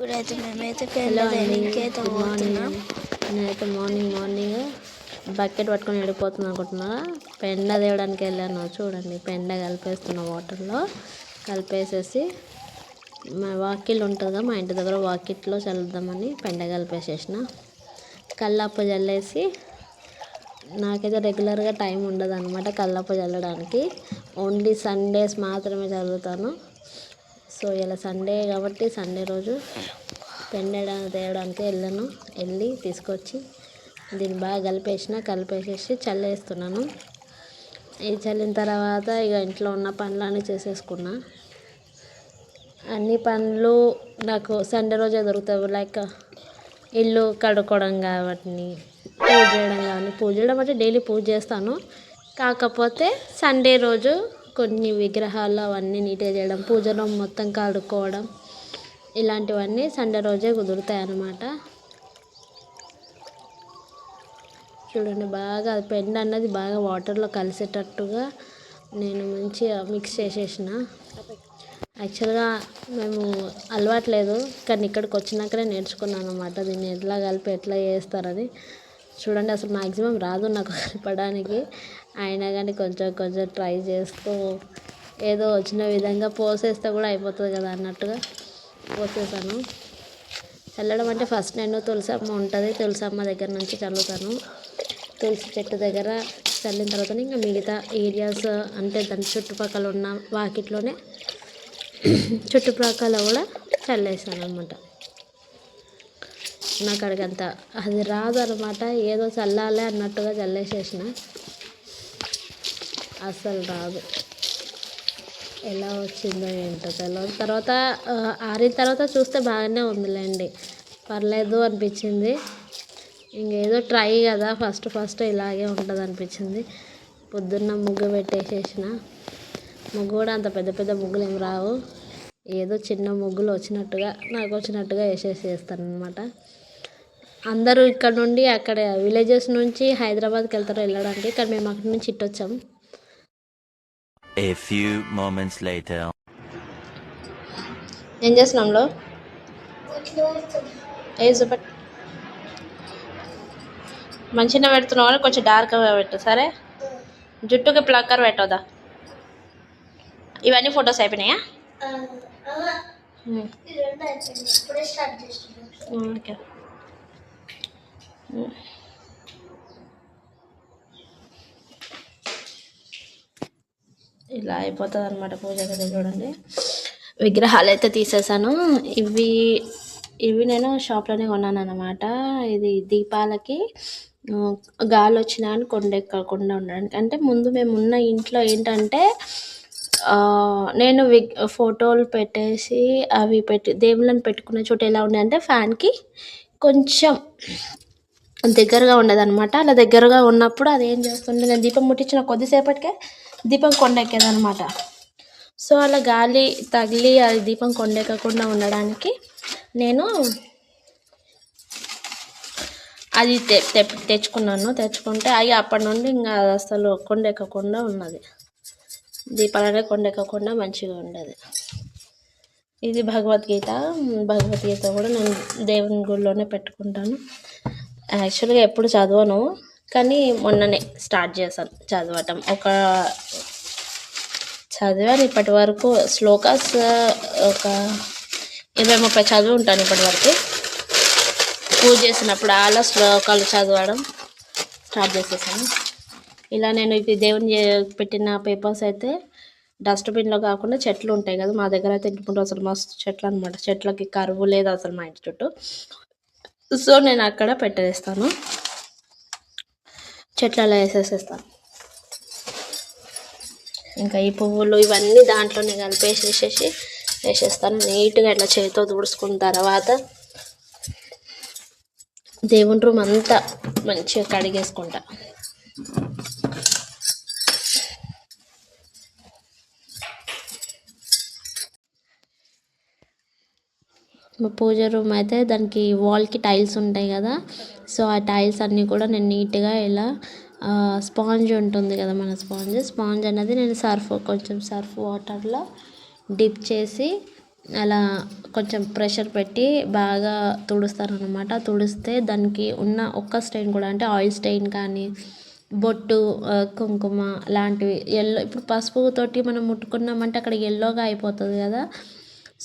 ఇప్పుడైతే మేమైతే పెళ్ళికైతే గుడ్ పోతున్నాం. మార్నింగ్ నేనైతే మార్నింగ్ మార్నింగ్ బకెట్ పట్టుకొని వెళ్ళిపోతున్నా అనుకుంటున్నా. పెండ తేవడానికి వెళ్ళాను. చూడండి పెండ కలిపేస్తున్నా వాటర్లో కలిపేసేసి మా వాకిల్ ఉంటుంది కదా మా ఇంటి దగ్గర వాకిట్లో చల్లుద్దామని పెండ కలిపేసేసిన. కల్లాపు చల్లేసి నాకైతే రెగ్యులర్గా టైం ఉండదు అనమాట కల్లాపు చల్లడానికి. ఓన్లీ సండేస్ మాత్రమే చల్లుతాను. సో ఇలా సండే కాబట్టి సండే రోజు పెండ తేయడానికి వెళ్ళాను. వెళ్ళి తీసుకొచ్చి దీన్ని బాగా కలిపేసిన కలిపేసేసి చల్లేస్తున్నాను. ఇది చల్లిన తర్వాత ఇక ఇంట్లో ఉన్న పనులన్నీ చేసేసుకున్నా. అన్ని పనులు నాకు సండే రోజే దొరుకుతాయి. లైక్ ఇల్లు కడుక్కోవడం కాబట్టి పూజ చేయడం కానీ పూజ చేయడం అంటే డైలీ పూజ చేస్తాను. కాకపోతే సండే రోజు కొన్ని విగ్రహాలు అవన్నీ నీట్గా చేయడం పూజలు మొత్తం కడుక్కోవడం ఇలాంటివన్నీ సండే రోజే కుదురుతాయి అన్నమాట చూడండి బాగా అది పెండ్ అన్నది బాగా వాటర్లో కలిసేటట్టుగా నేను మంచిగా మిక్స్ చేసేసిన. యాక్చువల్గా మేము అలవాట్లేదు కానీ ఇక్కడికి వచ్చినాకనే నేర్చుకున్నాను అనమాట దీన్ని ఎట్లా కలిపి ఎట్లా చేస్తారని. చూడండి అసలు మ్యాక్సిమం రాదు నాకు కలపడానికి. అయినా కానీ కొంచెం కొంచెం ట్రై చేస్తూ ఏదో వచ్చిన విధంగా పోసేస్తే కూడా అయిపోతుంది కదా అన్నట్టుగా పోసేసాను. చల్లడం అంటే ఫస్ట్ నేను తులసమ్మ ఉంటుంది తులసమ్మ దగ్గర నుంచి చల్లుతాను. తులసి చెట్టు దగ్గర చల్లిన తర్వాత ఇంకా మిగతా ఏరియాస్ అంటే దాని చుట్టుపక్కల ఉన్న వాకిట్లోనే చుట్టుప్రక్కల కూడా చల్లేసాను అనమాట నాకు అడిగంత అది రాదు అనమాట ఏదో చల్లాలి అన్నట్టుగా చల్లేసేసిన. అస్సలు రాదు. ఎలా వచ్చిందో ఏంటో తెలియదు తర్వాత ఆరిన తర్వాత చూస్తే బాగానే ఉందిలేండి. పర్లేదు అనిపించింది. ఇంకేదో ట్రై కదా ఫస్ట్ ఫస్ట్ ఇలాగే ఉంటుంది అనిపించింది పొద్దున్న ముగ్గు పెట్టేసేసిన. ముగ్గు కూడా అంత పెద్ద పెద్ద ముగ్గులు ఏం రావు. ఏదో చిన్న ముగ్గులు వచ్చినట్టుగా నాకు వచ్చినట్టుగా వేసేసి వేస్తాను అనమాట అందరూ ఇక్కడ నుండి అక్కడ విలేజెస్ నుంచి హైదరాబాద్కి వెళ్తారు వెళ్ళడానికి ఇక్కడ మేము అక్కడి నుంచి ఇట్టొచ్చాము A few moments later. ఏం చేస్తున్నాంలో ఏ చూపెట్ మంచిగా పెడుతున్నావు కానీ కొంచెం డార్క్గా పెట్టు సరే? జుట్టుకి ప్లక్కర్ పెట్టవద్దా ఇవన్నీ ఫొటోస్ అయిపోయినాయా? ఓకే. ఇలా అయిపోతుంది అనమాట పూజ గది చూడండి. విగ్రహాలు అయితే తీసేసాను. ఇవి ఇవి నేను షాప్లోనే కొన్నాను అనమాట ఇది దీపాలకి గాలి వచ్చినా అని కొండెక్కకుండా ఉండడానికి. అంటే ముందు మేము ఉన్న ఇంట్లో ఏంటంటే నేను విగ్ ఫోటోలు పెట్టేసి అవి పెట్టి దేవుళ్ళని పెట్టుకునే చోట ఎలా ఉండే అంటే ఫ్యాన్కి కొంచెం దగ్గరగా ఉండదు అనమాట అలా దగ్గరగా ఉన్నప్పుడు అది ఏం చేస్తుండే నేను దీపం ముట్టించిన కొద్దిసేపటికే దీపం కొండెక్కేదనమాట సో అలా గాలి తగిలి అది దీపం కొండెక్కకుండా ఉండడానికి నేను అది తె తెచ్చుకున్నాను. తెచ్చుకుంటే అవి అప్పటి నుండి ఇంకా అది అసలు కొండెక్కకుండా ఉన్నది. దీపాలనే కొండెక్కకుండా మంచిగా ఉండేది. ఇది భగవద్గీత. భగవద్గీత కూడా నేను దేవుని గుడిలోనే పెట్టుకుంటాను. యాక్చువల్గా ఎప్పుడు చదవను. కానీ మొన్ననే స్టార్ట్ చేశాను చదవటం. ఒక చదివాను ఇప్పటి వరకు. శ్లోకాస్ ఒక ఇరవై ముప్పై చదివి ఉంటాను ఇప్పటి వరకు. పూజ చేసినప్పుడు అలా శ్లోకాలు చదవడం స్టార్ట్ చేసేసాను. ఇలా నేను ఇది దేవుని పెట్టిన పేపర్స్ అయితే డస్ట్బిన్లో కాకుండా చెట్లు ఉంటాయి కదా మా దగ్గర అయితే ఇంటి ముందు అసలు మస్తు చెట్లు అనమాట చెట్లకి కరువు లేదు అసలు మా ఇంటి చుట్టూ. సో నేను అక్కడ పెట్టేస్తాను. చెట్లలో వేసేసేస్తాను. ఇంకా ఈ పువ్వులు ఇవన్నీ దాంట్లోనే కలిపేసేసేసి వేసేస్తాను. నీట్గా ఇట్లా చేతితో తుడుచుకున్న తర్వాత దేవుని రూమ్ అంతా మంచిగా కడిగేసుకుంటా. పూజ రూమ్ అయితే దానికి వాల్కి టైల్స్ ఉంటాయి కదా సో ఆ టైల్స్ అన్నీ కూడా నేను నీట్గా ఇలా స్పాంజ్ ఉంటుంది కదా మన స్పాంజ్. స్పాంజ్ అనేది నేను సర్ఫ్ కొంచెం సర్ఫ్ వాటర్లో డిప్ చేసి అలా కొంచెం ప్రెషర్ పెట్టి బాగా తుడుస్తారనమాట తుడిస్తే దానికి ఉన్న ఒక్క స్టెయిన్ కూడా అంటే ఆయిల్ స్టెయిన్ కానీ బొట్టు కుంకుమ లాంటివి ఎల్లో ఇప్పుడు పసుపుతోటి మనం ముట్టుకున్నామంటే అక్కడ ఎల్లోగా అయిపోతుంది కదా.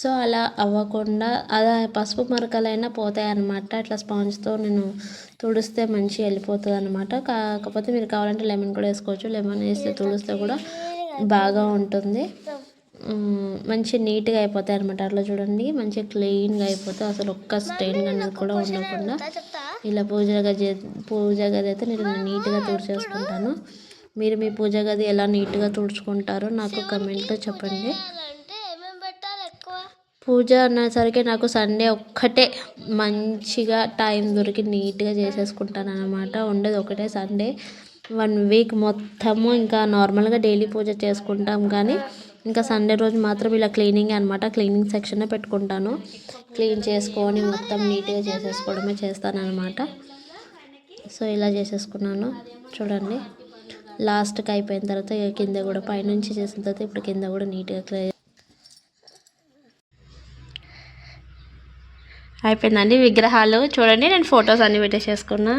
సో అలా అవ్వకుండా అలా పసుపు మరకలైనా పోతాయి అన్నమాట అట్లా స్పాంజ్తో నేను తుడిస్తే మంచి వెళ్ళిపోతుంది అనమాట కాకపోతే మీరు కావాలంటే లెమన్ కూడా వేసుకోవచ్చు. లెమన్ వేస్తే తుడిస్తే కూడా బాగా ఉంటుంది. మంచి నీట్గా అయిపోతాయి అనమాట అట్లా చూడండి. మంచిగా క్లీన్గా అయిపోతాయి. అసలు ఒక్క స్టెయిన్ అనేది కూడా ఉండకుండా. ఇలా పూజ గది పూజ గది అయితే నేను నీట్గా తుడిచేసుకుంటాను. మీరు మీ పూజ గది ఎలా నీట్గా తుడుచుకుంటారో నాకు కమెంట్లో చెప్పండి. పూజ అనేసరికి నాకు సండే ఒక్కటే మంచిగా టైం దొరికి నీట్గా చేసేసుకుంటాను అనమాట ఉండేది ఒకటే సండే. వన్ వీక్ మొత్తము ఇంకా నార్మల్గా డైలీ పూజ చేసుకుంటాం కానీ ఇంకా సండే రోజు మాత్రం ఇలా క్లీనింగ్ అనమాట క్లీనింగ్ సెక్షనే పెట్టుకుంటాను. క్లీన్ చేసుకొని మొత్తం నీట్గా చేసేసుకోవడమే చేస్తానమాట సో ఇలా చేసేసుకున్నాను. చూడండి. లాస్ట్కి అయిపోయిన తర్వాత కింద కూడా పైనుంచి చేసిన తర్వాత ఇప్పుడు కింద కూడా నీట్గా క్లియర్ అయిపోయిందండి. విగ్రహాలు చూడండి నేను ఫొటోస్ అన్నీ పెట్టేసేసుకున్నా.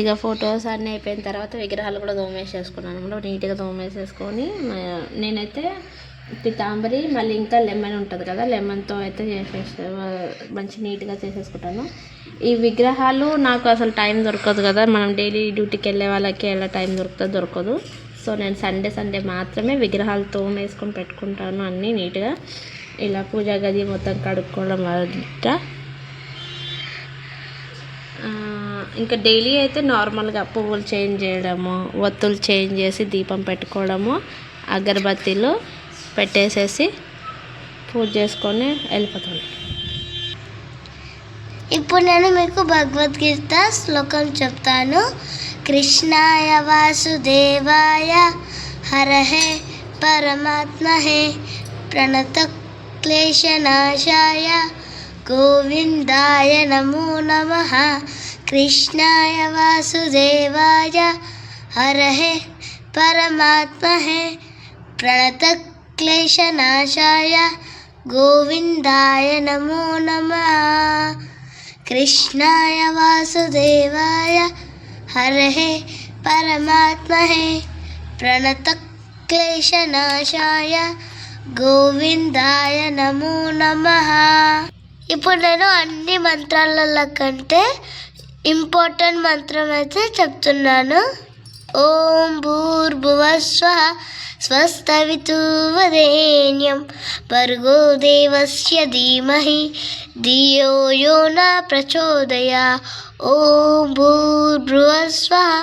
ఇక ఫొటోస్ అన్నీ అయిపోయిన తర్వాత విగ్రహాలు కూడా దోమేసేసుకున్నాను అనమాట. నీట్గా దోమేసేసుకొని నేనైతే పితాంబరి మళ్ళీ ఇంకా లెమన్ ఉంటుంది కదా లెమన్తో అయితే చేసేసే మంచి నీట్గా చేసేసుకుంటాను. ఈ విగ్రహాలు నాకు అసలు టైం దొరకదు కదా. మనం డైలీ డ్యూటీకి వెళ్ళే వాళ్ళకి ఎలా టైం దొరుకుతుంది దొరకదు. సో నేను సండే సండే మాత్రమే విగ్రహాలు తోమేసుకొని పెట్టుకుంటాను అన్నీ నీట్గా. ఇలా పూజా గది మొత్తం కడుక్కోవడం వల్ల ఇంకా డైలీ అయితే నార్మల్గా పువ్వులు చేంజ్ చేయడము ఒత్తులు చేంజ్ చేసి దీపం పెట్టుకోవడము అగరబత్తీలు పెట్టేసేసి పూజ చేసుకొని వెళ్ళిపోతాను. ఇప్పుడు నేను మీకు భగవద్గీత శ్లోకం చెప్తాను. కృష్ణాయ వాసుదేవాయ హరహే పరమాత్మహే ప్రణత क्लेशनाशाय गोविन्दाय नमो नमः कृष्णाय वासुदेवाय हरहे परमात्महे प्रणतक्लेशनाशाय गोविन्दाय नमो नमः कृष्णाय वासुदेवाय हरहे परमात्महे प्रणतक्लेशनाशाय గోవిందాయ నమో నమ. ఇప్పుడు నేను అన్ని మంత్రాల కంటే ఇంపార్టెంట్ మంత్రం అయితే చెప్తున్నాను. ఓం భూర్భువస్వ స్వస్తవితువరేణ్యం భర్గో దేవస్య ధీమహి ధియో యో న ప్రచోదయా. ఓం భూర్భువస్వ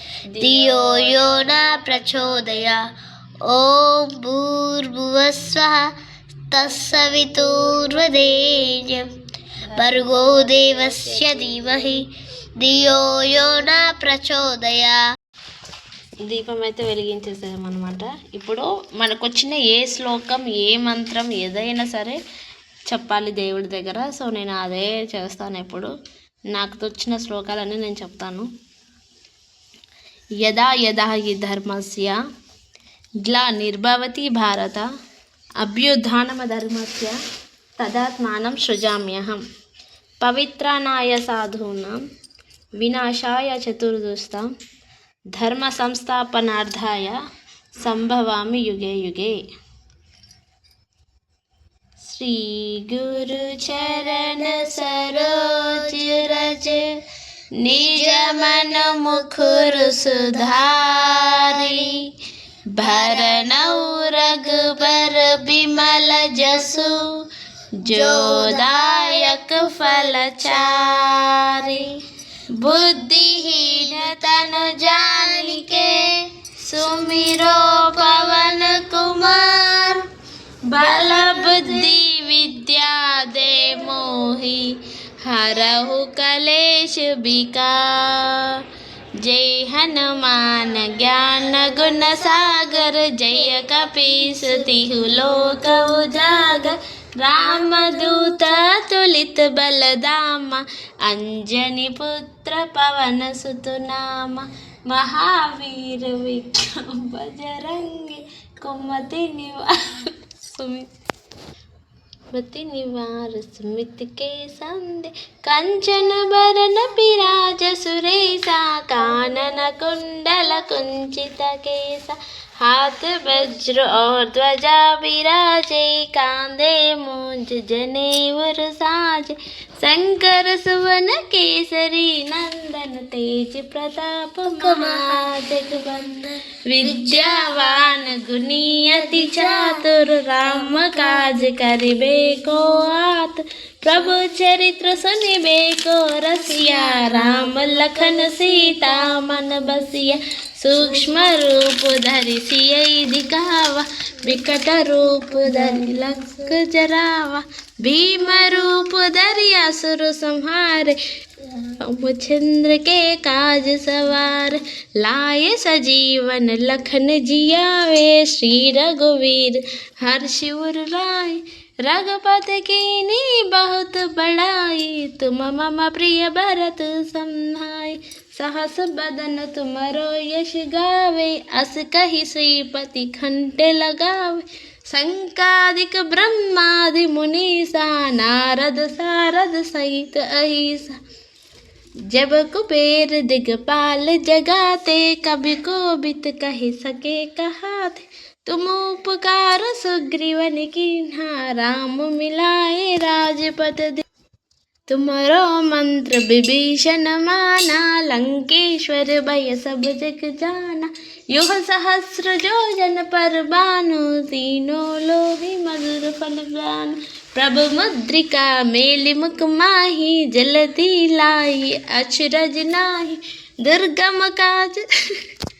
ధియో యో న ప్రచోదయ ఓం భూర్భువస్వః తస్సవితుర్వరేణ్యం భర్గో దేవస్య ధీమహి ధియో యో న ప్రచోదయ దీపం అయితే వెలిగించేసామన్నమాట ఇప్పుడు మనకు వచ్చిన ఏ శ్లోకం ఏ మంత్రం ఏదైనా సరే చెప్పాలి దేవుడి దగ్గర. సో నేను అదే చేస్తాను ఎప్పుడు. నాకు వచ్చిన శ్లోకాలన్నీ నేను చెప్తాను. यदा यदा ही धर्म से ग्ला निर्भवती भारत, अभ्युत्थानमधर्मस्य तदात्मानं सृजाम्यहं साधूना विनाशा विनाशाय धर्म धर्मसंस्थापनार्थाय सम्भवामि युगे युगे। श्रीगुरुचर मन मुखुर सुधारी, भरनौ रघुबर बिमल जसु, जो जोदायक फलचारी बुद्धिहीन तनु जानिके सुमिरो पवन कुमार, बल बुद्धि विद्या दे मोही। हरहु कलेश बिका जय हनुमान ज्ञान गुण सागर जय कपीस तिहु लोक उजागर राम दूत तुलित बलदामा अंजनी पुत्र पवन सुत नाम महावीर विक्रम बजरंगी कुमति निवार सुमित స్మృతి నివార స్మితికే సందే కంచనభరణ విరాజ సురేశ కానన కుండల కుంచిత కేశ. हाथ वज्र और ध्वजा विराजे, कांधे मूंज जनेवर साजे। शंकर सुवन केसरी नंदन तेज प्रताप विद्यावान गुनी अति चातुर, राम काज करिबे को आत प्रभु चरित्र सुनिबे को रसिया, राम लखन सीता मन बसिया। सूक्ष्म रूप धरि सियई दिखावा, विकट रूप धरि लंक जरावा, भीम रूप धरि असुर संहारे चंद्र के काज सवार, लाए सजीवन लखन जियावे श्री रघुवीर। हर शिवर लाए रघुपत कीनी बहुत बड़ाई तुम मम प्रिय भरत समाई सहस बदन तुमरो यश गावे अस कही श्रीपति खंटे लगावे। शंकादिक ब्रह्मादि मुनीसा, नारद सारद सहित अहिसा। जब कुबेर दिगपाल जगाते, कभी को बित कह सके कहाते। तुम उपकार सुग्रीवन की राम मिलाए राजपद तुम्हारो मंत्र विभीषण माना लंकेश्वर भय सब जग जाना। युग सहस्र जो जन पर बानु, तीनों लोही मधुर फल प्राण। प्रभु मुद्रिका मेलि मुख माही, जलधि लाई, अचरज नाही, दुर्गम काज।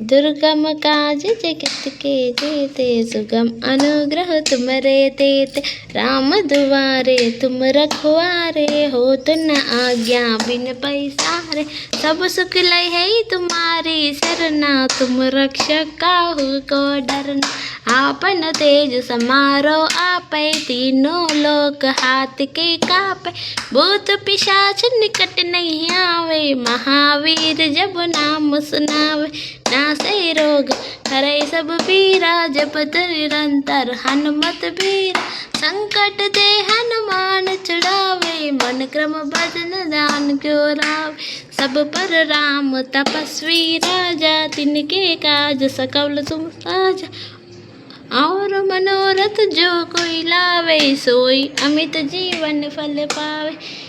दुर्गम काज जगत के देते, सुगम अनुग्रह तुम रे तेते राम दुआरे तुम रखवारे हो तुन आज्ञा बिन पैसा रे सब सुख लय है तुम्हारी शरणा, तुम रक्षक काहू को डरना। आपन तेज समारो आपै, तीनों लोक हाथ के कापे। भूत पिशाच निकट नहीं आवे, महावीर जब नाम सुनावे। नासे रोग हरे सब पीरा जपत निरंतर हनुमत बीरा संकट ते हनुमान चढ़ावे, मन क्रम भजन दान क्यों रावे सब पर राम तपस्वी राजा, तिनके काज सकल तुम साजा। और मनोरथ जो कोई लावे, सोई अमित जीवन फल पावे।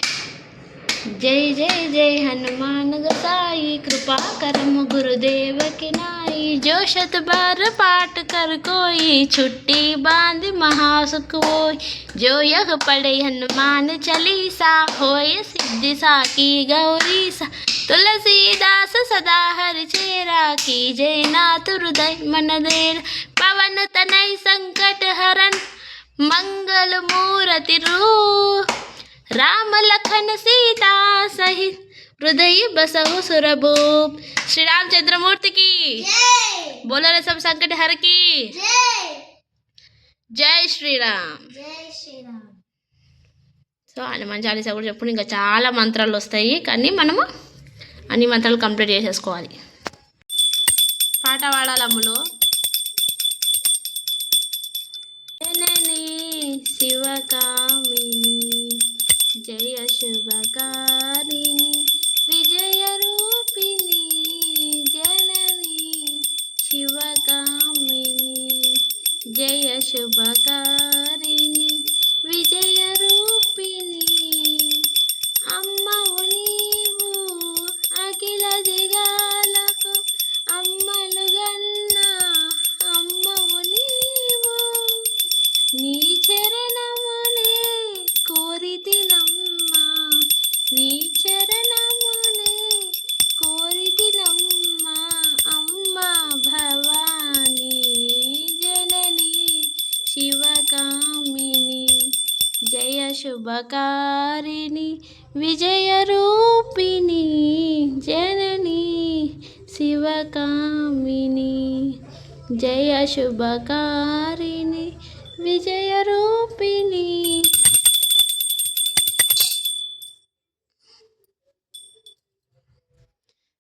जय जय जय हनुमान गोसाई, कृपा करम गुरुदेव की नाई जो शत बार पाठ कर कोई, छुट्टी बाँध महासुख होय जो यह पढ़े हनुमान चालीसा होय सिद्धि सा की गौरी सा तुलसीदास सदा हर चेरा की जय नाथ हृदय मन देर। पवन तनय संकट हरन, मंगल मूर्ति रूप రామ లఖన సీతా సహి హృదయ బసవు సురభు. శ్రీరామ్ చంద్రమూర్తికి బోలో రసం సంకట హరికి జై! శ్రీరామ్. సో హనుమాన్ చాలీసా కూడా చెప్పుడు. ఇంకా చాలా మంత్రాలు వస్తాయి కానీ మనము అన్ని మంత్రాలు కంప్లీట్ చేసేసుకోవాలి. పాట పాడాలమ్ములు హరిణి విజయరూపిణి జనని శివకామిని జయ శుభకారిణి విజయరూపిణి.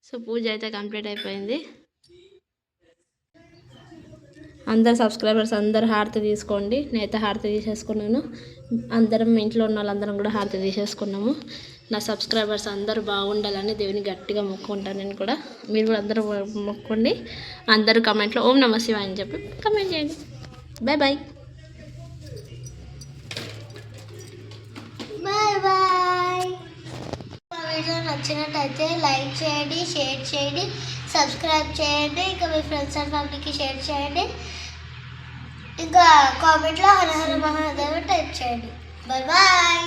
సో పూజ అయితే కంప్లీట్ అయిపోయింది. అందరు సబ్స్క్రైబర్స్ అందరు హారతి తీసుకోండి. నేనైతే హారతి తీసేసుకున్నాను. అందరం ఇంట్లో ఉన్న వాళ్ళందరం కూడా హారతి తీసేసుకున్నాము నా సబ్స్క్రైబర్స్ అందరూ బాగుండాలని దేవుని గట్టిగా మొక్కుంటాను నేను కూడా. మీరు కూడా అందరూ మొక్కండి. అందరూ కమెంట్లో ఓం నమ శివాయ అని చెప్పి కమెంట్ చేయండి. Bye bye bye bye video నచ్చినట్టయితే లైక్ చేయండి షేర్ చేయండి సబ్స్క్రైబ్ చేయండి. ఇంకా మీ ఫ్రెండ్స్ అండ్ ఫ్యామిలీకి షేర్ చేయండి. ఇంకా కామెంట్లో హరహర మహాదేవ్ టైప్ చేయండి. Bye bye